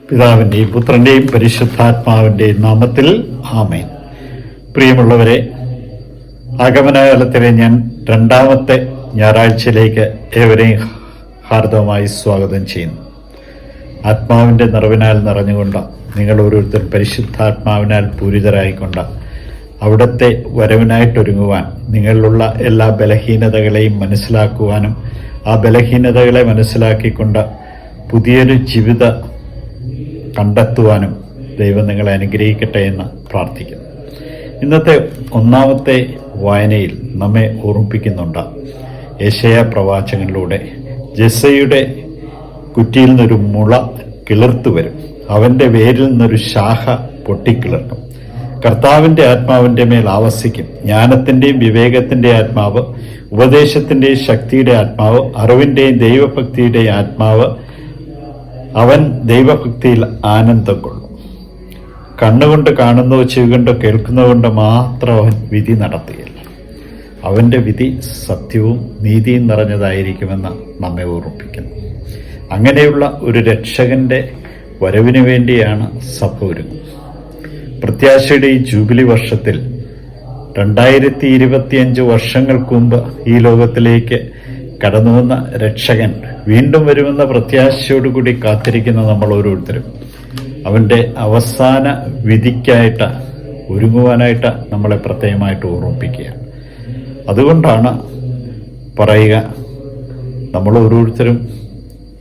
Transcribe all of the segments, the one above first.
പിതാവിന്റെയും പുത്രന്റെയും പരിശുദ്ധാത്മാവിന്റെയും നാമത്തിൽ ആമേൻ. പ്രിയമുള്ളവരെ ആഗമനകാലത്തിലെ ഞാൻ രണ്ടാമത്തെ ഞായറാഴ്ചയിലേക്ക് ഏവരെയും ഹാർദവമായി സ്വാഗതം ചെയ്യുന്നു. ആത്മാവിന്റെ നിറവിനാൽ നിറഞ്ഞുകൊണ്ട് നിങ്ങൾ ഓരോരുത്തരും പരിശുദ്ധാത്മാവിനാൽ പൂരിതരായിക്കൊണ്ട് അവിടുത്തെ വരവിനായിട്ടൊരുങ്ങുവാൻ നിങ്ങളിലുള്ള എല്ലാ ബലഹീനതകളെയും മനസ്സിലാക്കുവാനും ആ ബലഹീനതകളെ മനസ്സിലാക്കിക്കൊണ്ട് പുതിയൊരു ജീവിത കണ്ടെത്തുവാനും ദൈവം നിങ്ങളെ അനുഗ്രഹിക്കട്ടെ എന്ന് പ്രാർത്ഥിക്കുന്നു. ഇന്നത്തെ ഒന്നാമത്തെ വായനയിൽ നമ്മെ ഓർമ്മിപ്പിക്കുന്നുണ്ട് യശയ പ്രവാചകനിലൂടെ ജസയുടെ കുറ്റിയിൽ നിന്നൊരു മുള കിളിർത്തു വരും. അവന്റെ വേരിൽ നിന്നൊരു ശാഖ പൊട്ടിക്കിളിർക്കും. കർത്താവിന്റെ ആത്മാവിന്റെ മേൽ ആവസിക്കും. ജ്ഞാനത്തിന്റെയും വിവേകത്തിന്റെ ആത്മാവ് ഉപദേശത്തിന്റെയും ശക്തിയുടെ ആത്മാവ് അറിവിന്റെയും ദൈവഭക്തിയുടെയും ആത്മാവ് അവൻ ദൈവഭക്തിയിൽ ആനന്ദം കൊള്ളും. കണ്ണുകൊണ്ട് കാണുന്നോ ചെവികൊണ്ടോ കേൾക്കുന്നതുകൊണ്ട് മാത്രം അവൻ വിധി നടത്തുകയില്ല അവന്റെ വിധി സത്യവും നീതിയും നിറഞ്ഞതായിരിക്കുമെന്ന് നമ്മെ ഓർമ്മിപ്പിക്കുന്നു. അങ്ങനെയുള്ള ഒരു രക്ഷകന്റെ വരവിന് വേണ്ടിയാണ് സഭ ഒരുങ്ങുന്നത്. പ്രത്യാശയുടെ ഈ ജൂബിലി വർഷത്തിൽ രണ്ടായിരത്തി ഇരുപത്തിയഞ്ച് വർഷങ്ങൾക്ക് മുമ്പ് ഈ ലോകത്തിലേക്ക് കടന്നു വന്ന രക്ഷകൻ വീണ്ടും വരുമെന്ന പ്രത്യാശയോടുകൂടി കാത്തിരിക്കുന്ന നമ്മൾ ഓരോരുത്തരും. അവന്റെ അവസാന വിധിക്കായിട്ട് ഒരുങ്ങുവാനായിട്ട് നമ്മളെ പ്രത്യേകമായിട്ട് ഓർമ്മിപ്പിക്കുക. അതുകൊണ്ടാണ് പറയുക നമ്മൾ ഓരോരുത്തരും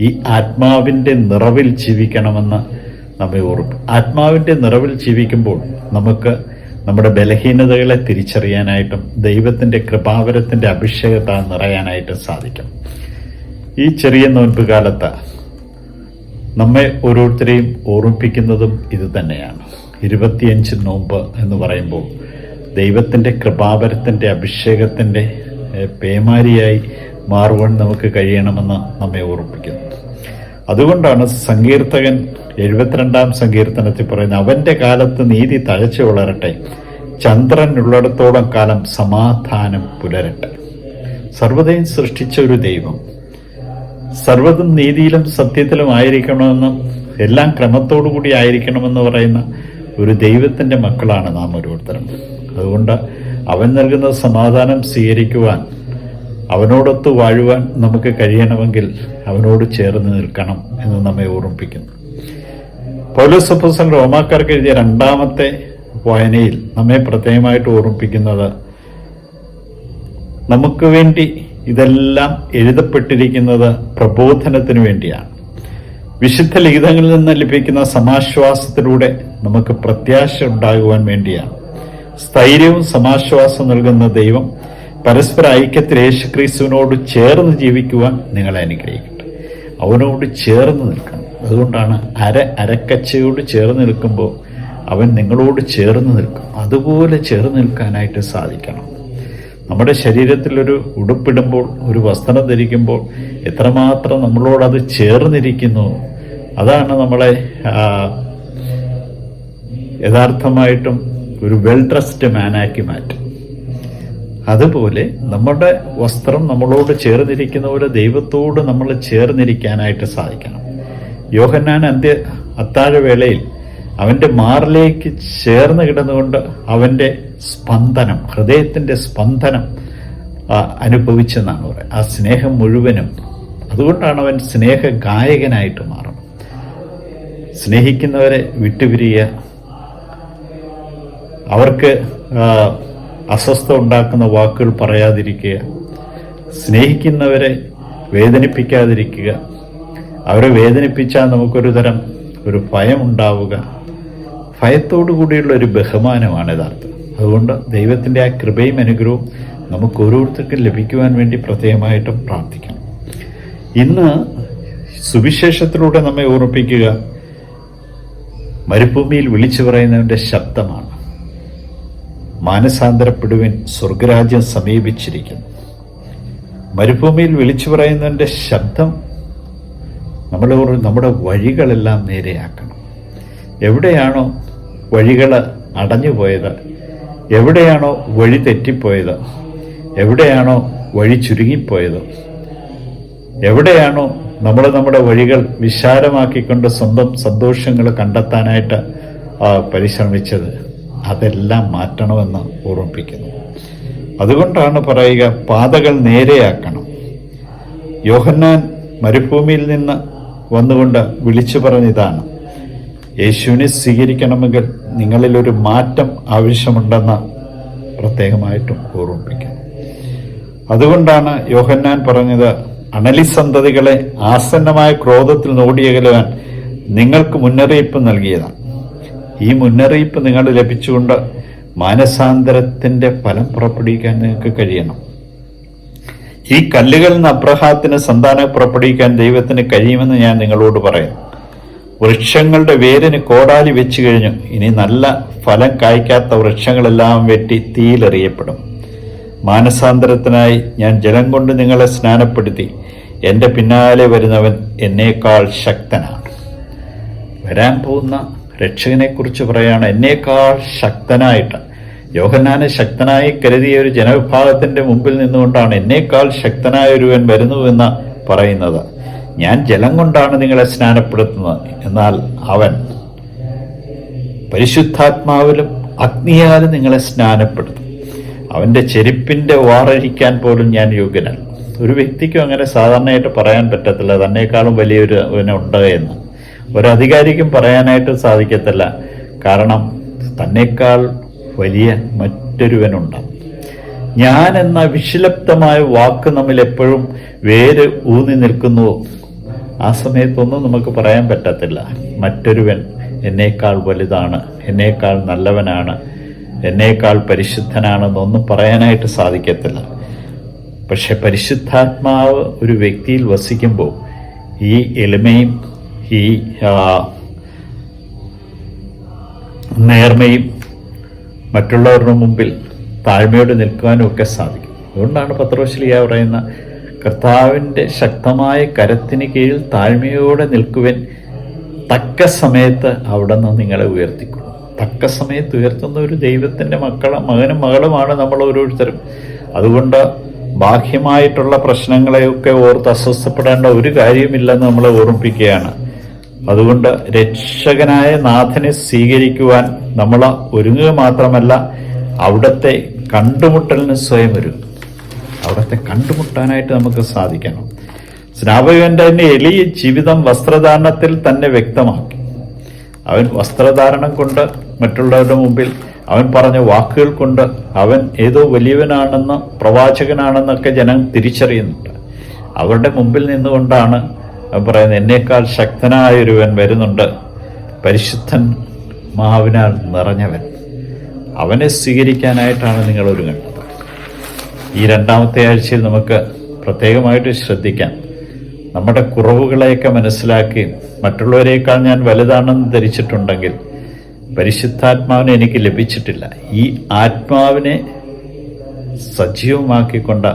ഈ ആത്മാവിന്റെ നിറവിൽ ജീവിക്കണമെന്ന് നമ്മെ ഓർമ്മ ആത്മാവിന്റെ നിറവിൽ ജീവിക്കുമ്പോൾ നമുക്ക് നമ്മുടെ ബലഹീനതകളെ തിരിച്ചറിയാനായിട്ടും ദൈവത്തിന്റെ കൃപാവരത്തിന്റെ അഭിഷേകത്താൽ നിറയാനായിട്ടും സാധിക്കും. ഈ ചെറിയ നോൻപ് കാലത്ത് നമ്മെ ഓരോരുത്തരെയും ഓർമ്മിപ്പിക്കുന്നതും ഇത് തന്നെയാണ്. ഇരുപത്തിയഞ്ച് നോമ്പ് എന്ന് പറയുമ്പോൾ ദൈവത്തിന്റെ കൃപാപരത്തിന്റെ അഭിഷേകത്തിന്റെ പേമാരിയായി മാറുവാൻ നമുക്ക് കഴിയണമെന്ന് നമ്മെ ഓർമ്മിപ്പിക്കുന്നു. അതുകൊണ്ടാണ് സങ്കീർത്തകൻ എഴുപത്തിരണ്ടാം സങ്കീർത്തനത്തിൽ പറയുന്നത് അവന്റെ കാലത്ത് നീതി തഴച്ചു വളരട്ടെ ചന്ദ്രൻ ഉള്ളിടത്തോളം കാലം സമാധാനം പുലരട്ടെ. സർവതയും സൃഷ്ടിച്ച ഒരു ദൈവം സർവതും നീതിയിലും സത്യത്തിലും ആയിരിക്കണമെന്നും എല്ലാം ക്രമത്തോടു കൂടി ആയിരിക്കണമെന്ന് പറയുന്ന ഒരു ദൈവത്തിന്റെ മക്കളാണ് നാം ഓരോരുത്തരും. അതുകൊണ്ട് അവൻ നൽകുന്ന സമാധാനം സ്വീകരിക്കുവാൻ അവനോടൊത്ത് വാഴുവാൻ നമുക്ക് കഴിയണമെങ്കിൽ അവനോട് ചേർന്ന് നിൽക്കണം എന്ന് നമ്മെ ഓർമ്മിപ്പിക്കുന്നു. പൗലോസഫസൻ റോമാക്കാർക്ക് എഴുതിയ രണ്ടാമത്തെ വായനയിൽ നമ്മെ പ്രത്യേകമായിട്ട് ഓർമ്മിപ്പിക്കുന്നത് നമുക്ക് വേണ്ടി ഇതെല്ലാം എഴുതപ്പെട്ടിരിക്കുന്നത് പ്രബോധനത്തിന് വേണ്ടിയാണ്. വിശുദ്ധ ലിഖിതങ്ങളിൽ നിന്ന് ലഭിക്കുന്ന സമാശ്വാസത്തിലൂടെ നമുക്ക് പ്രത്യാശ ഉണ്ടാകുവാൻ വേണ്ടിയാണ്. സ്ഥൈര്യവും സമാശ്വാസം നൽകുന്ന ദൈവം പരസ്പര ഐക്യത്തിൽ യേശുക്രിസ്തുവിനോട് ചേർന്ന് ജീവിക്കുവാൻ നിങ്ങളെ അനുഗ്രഹിക്കട്ടെ. അവനോട് ചേർന്ന് നിൽക്കണം. അതുകൊണ്ടാണ് അര അരക്കച്ചയോട് ചേർന്ന് നിൽക്കുമ്പോൾ അവൻ നിങ്ങളോട് ചേർന്ന് നിൽക്കും. അതുപോലെ ചേർന്ന് നിൽക്കാനായിട്ട് സാധിക്കണം. നമ്മുടെ ശരീരത്തിലൊരു ഉടുപ്പിടുമ്പോൾ ഒരു വസ്ത്രം ധരിക്കുമ്പോൾ എത്രമാത്രം നമ്മളോടത് ചേർന്നിരിക്കുന്നു അതാണ് നമ്മളെ യഥാർത്ഥമായിട്ടും ഒരു വെൽ ഡ്രസ്ഡ് മാനാക്കി മാറ്റും. അതുപോലെ നമ്മുടെ വസ്ത്രം നമ്മളോട് ചേർന്നിരിക്കുന്ന പോലെ ദൈവത്തോട് നമ്മൾ ചേർന്നിരിക്കാനായിട്ട് സാധിക്കണം. യോഹന്നാൻ അന്ത്യ അത്താഴവേളയിൽ അവന്റെ മാറിലേക്ക് ചേർന്ന് കിടന്നുകൊണ്ട് അവന്റെ സ്പന്ദനം ഹൃദയത്തിന്റെ സ്പന്ദനം അനുഭവിച്ചെന്നാണ് പറയുന്നത്. ആ സ്നേഹം മുഴുവനും അതുകൊണ്ടാണ് അവൻ സ്നേഹ ഗായകനായിട്ട് മാറുന്നത്. സ്നേഹിക്കുന്നവരെ വിട്ടുപിരിയുക അവർക്ക് അസ്വസ്ഥ ഉണ്ടാക്കുന്ന വാക്കുകൾ പറയാതിരിക്കുക സ്നേഹിക്കുന്നവരെ വേദനിപ്പിക്കാതിരിക്കുക അവരെ വേദനിപ്പിച്ചാൽ നമുക്കൊരു തരം ഒരു ഭയം ഉണ്ടാവുക ഭയത്തോടു കൂടിയുള്ള ഒരു ബഹുമാനമാണ് യഥാർത്ഥം അതുകൊണ്ട് ദൈവത്തിന്റെ ആ കൃപയും അനുഗ്രഹവും നമുക്ക് ഓരോരുത്തർക്കും ലഭിക്കുവാൻ വേണ്ടി പ്രത്യേകമായിട്ടും പ്രാർത്ഥിക്കണം. ഇന്ന് സുവിശേഷത്തിലൂടെ നമ്മെ ഓർമ്മിപ്പിക്കുക മരുഭൂമിയിൽ വിളിച്ചു പറയുന്നവന്റെ ശബ്ദമാണ്. മാനസാന്തരപ്പെടുവിൻ സ്വർഗരാജ്യം സമീപിച്ചിരിക്കുന്നു. മരുഭൂമിയിൽ വിളിച്ചു പറയുന്നതിന്റെ ശബ്ദം നമ്മൾ നമ്മുടെ വഴികളെല്ലാം നേരെയാക്കണം. എവിടെയാണോ വഴികൾ അടഞ്ഞുപോയത് എവിടെയാണോ വഴി തെറ്റിപ്പോയത്? എവിടെയാണോ വഴി ചുരുങ്ങിപ്പോയത്? എവിടെയാണോ നമ്മൾ നമ്മുടെ വഴികൾ വിശാലമാക്കിക്കൊണ്ട് സ്വന്തം സന്തോഷങ്ങൾ കണ്ടെത്താനായിട്ട് പരിശ്രമിച്ചത്? അതെല്ലാം മാറ്റണമെന്ന് ഓർമ്മിപ്പിക്കുന്നു. അതുകൊണ്ടാണ് പറയുക പാതകൾ നേരെയാക്കണം. യോഹന്നാൻ മരുഭൂമിയിൽ നിന്ന് വന്നുകൊണ്ട് വിളിച്ചു പറഞ്ഞിതാണ്. യേശുവിനെ സ്വീകരിക്കണമെങ്കിൽ നിങ്ങളിൽ ഒരു മാറ്റം ആവശ്യമുണ്ടെന്ന് പ്രത്യേകമായിട്ടും ഓർമ്മിപ്പിക്കുന്നു അതുകൊണ്ടാണ് യോഹന്നാൻ പറഞ്ഞത് അണലി സന്തതികളെ ആസന്നമായ ക്രോധത്തിൽ നോടിയകലുവാൻ നിങ്ങൾക്ക് മുന്നറിയിപ്പ് നൽകിയതാണ്. ഈ മുന്നറിയിപ്പ് നിങ്ങൾ ലഭിച്ചുകൊണ്ട് മാനസാന്തരത്തിന്റെ ഫലം പുറപ്പെടുവിക്കാൻ നിങ്ങൾക്ക് കഴിയണം. ഈ കല്ലുകളിൽ നിന്ന് അബ്രഹാത്തിന് സന്താനം പുറപ്പെടുവിക്കാൻ ദൈവത്തിന് കഴിയുമെന്ന് ഞാൻ നിങ്ങളോട് പറയാം. വൃക്ഷങ്ങളുടെ വേരിന് കോടാലി വെച്ചു കഴിഞ്ഞു. ഇനി നല്ല ഫലം കായ്ക്കാത്ത വൃക്ഷങ്ങളെല്ലാം വെട്ടി തീയിലെറിയപ്പെടും. മാനസാന്തരത്തിനായി ഞാൻ ജലം കൊണ്ട് നിങ്ങളെ സ്നാനപ്പെടുത്തി. എന്റെ പിന്നാലെ വരുന്നവൻ എന്നേക്കാൾ ശക്തനാണ്. വരാൻ പോകുന്ന രക്ഷകനെക്കുറിച്ച് പറയുകയാണ് എന്നേക്കാൾ ശക്തനായിട്ട്. യോഹന്നാനെ ശക്തനായി കരുതിയ ഒരു ജനവിഭാഗത്തിന്റെ മുമ്പിൽ നിന്നുകൊണ്ടാണ് എന്നേക്കാൾ ശക്തനായ ഒരുവൻ വരുന്നുവെന്ന് പറയുന്നത്. ഞാൻ ജലം കൊണ്ടാണ് നിങ്ങളെ സ്നാനപ്പെടുത്തുന്നത്. എന്നാൽ അവൻ പരിശുദ്ധാത്മാവിലും അഗ്നിയാലും നിങ്ങളെ സ്നാനപ്പെടുത്തും. അവന്റെ ചെരുപ്പിന്റെ വാറഴിക്കാൻ പോലും ഞാൻ യോഗ്യനാണ് ഒരു വ്യക്തിക്കും അങ്ങനെ സാധാരണയായിട്ട് പറയാൻ പറ്റത്തില്ല. തന്നെക്കാളും വലിയൊരു ഉണ്ട് എന്ന്. ഒരധികാരിക്കും പറയാനായിട്ട് സാധിക്കത്തില്ല. കാരണം തന്നെക്കാൾ വലിയ മറ്റൊരുവനുണ്ട്. ഞാൻ എന്ന വിശ്ലപ്തമായ വാക്ക് നമ്മൾ എപ്പോഴും വേര് ഊന്നി നിൽക്കുന്നുവോ? ആ സമയത്തൊന്നും നമുക്ക് പറയാൻ പറ്റത്തില്ല. മറ്റൊരുവൻ എന്നേക്കാൾ വലുതാണ് എന്നേക്കാൾ നല്ലവനാണ് എന്നേക്കാൾ പരിശുദ്ധനാണെന്നൊന്നും പറയാനായിട്ട് സാധിക്കത്തില്ല. പക്ഷെ പരിശുദ്ധാത്മാവ് ഒരു വ്യക്തിയിൽ വസിക്കുമ്പോൾ ഈ എളിമയും ഈ നേർമയും മറ്റുള്ളവരുടെ മുമ്പിൽ താഴ്മയോടെ നിൽക്കുവാനും ഒക്കെ സാധിക്കും. അതുകൊണ്ടാണ് പത്രോശ്ലിയ പറയുന്ന കർത്താവിന്റെ ശക്തമായ കരത്തിന് കീഴിൽ താഴ്മയോടെ നിൽക്കുവൻ. തക്ക സമയത്ത് അവിടെ നിന്ന് നിങ്ങളെ ഉയർത്തിക്കൊള്ളും തക്ക സമയത്ത് ഉയർത്തുന്ന ഒരു ദൈവത്തിന്റെ മക്കളെ മകനും മകളുമാണ് നമ്മൾ ഓരോരുത്തരും. അതുകൊണ്ട് ബാഹ്യമായിട്ടുള്ള പ്രശ്നങ്ങളെയൊക്കെ ഓർത്ത് അസ്വസ്ഥപ്പെടേണ്ട ഒരു കാര്യമില്ലെന്ന് നമ്മളെ ഓർമ്മിപ്പിക്കുകയാണ്. അതുകൊണ്ട് രക്ഷകനായ നാഥനെ സ്വീകരിക്കുവാൻ നമ്മൾ ഒരുങ്ങുക മാത്രമല്ല അവിടുത്തെ കണ്ടുമുട്ടലിന് സ്വയം ഒരുങ്ങും അവിടുത്തെ കണ്ടുമുട്ടാനായിട്ട് നമുക്ക് സാധിക്കണം. സ്നാപകന്റെ എളിയ ജീവിതം വസ്ത്രധാരണത്തിൽ തന്നെ വ്യക്തമാക്കി. അവൻ വസ്ത്രധാരണം കൊണ്ട് മറ്റുള്ളവരുടെ മുമ്പിൽ അവൻ പറഞ്ഞ വാക്കുകൾ കൊണ്ട് അവൻ ഏതോ വലിയവനാണെന്ന് പ്രവാചകനാണെന്നൊക്കെ ജനം തിരിച്ചറിയുന്നുണ്ട്. അവരുടെ മുമ്പിൽ നിന്നുകൊണ്ടാണ് പറയുന്നത് എന്നേക്കാൾ ശക്തനായ ഒരുവൻ വരുന്നുണ്ട്. പരിശുദ്ധൻ മാവിനാൽ നിറഞ്ഞവൻ. അവനെ സ്വീകരിക്കാനായിട്ടാണ് നിങ്ങൾ ഒരുങ്ങേണ്ടത് ഈ രണ്ടാമത്തെ ആഴ്ചയിൽ നമുക്ക് പ്രത്യേകമായിട്ട് ശ്രദ്ധിക്കാം. നമ്മുടെ കുറവുകളെയൊക്കെ മനസ്സിലാക്കി മറ്റുള്ളവരെക്കാൾ ഞാൻ വലുതാണെന്ന് ധരിച്ചിട്ടുണ്ടെങ്കിൽ പരിശുദ്ധാത്മാവിനെ എനിക്ക് ലഭിച്ചിട്ടില്ല. ഈ ആത്മാവിനെ സജീവമാക്കിക്കൊണ്ട്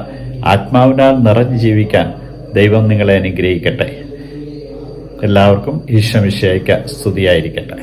ആത്മാവിനാൽ നിറഞ്ഞു ജീവിക്കാൻ ദൈവം നിങ്ങളെ അനുഗ്രഹിക്കട്ടെ. എല്ലാവർക്കും ഈശ്വമിശയ്ക്ക് സ്തുതിയായിരിക്കട്ടെ.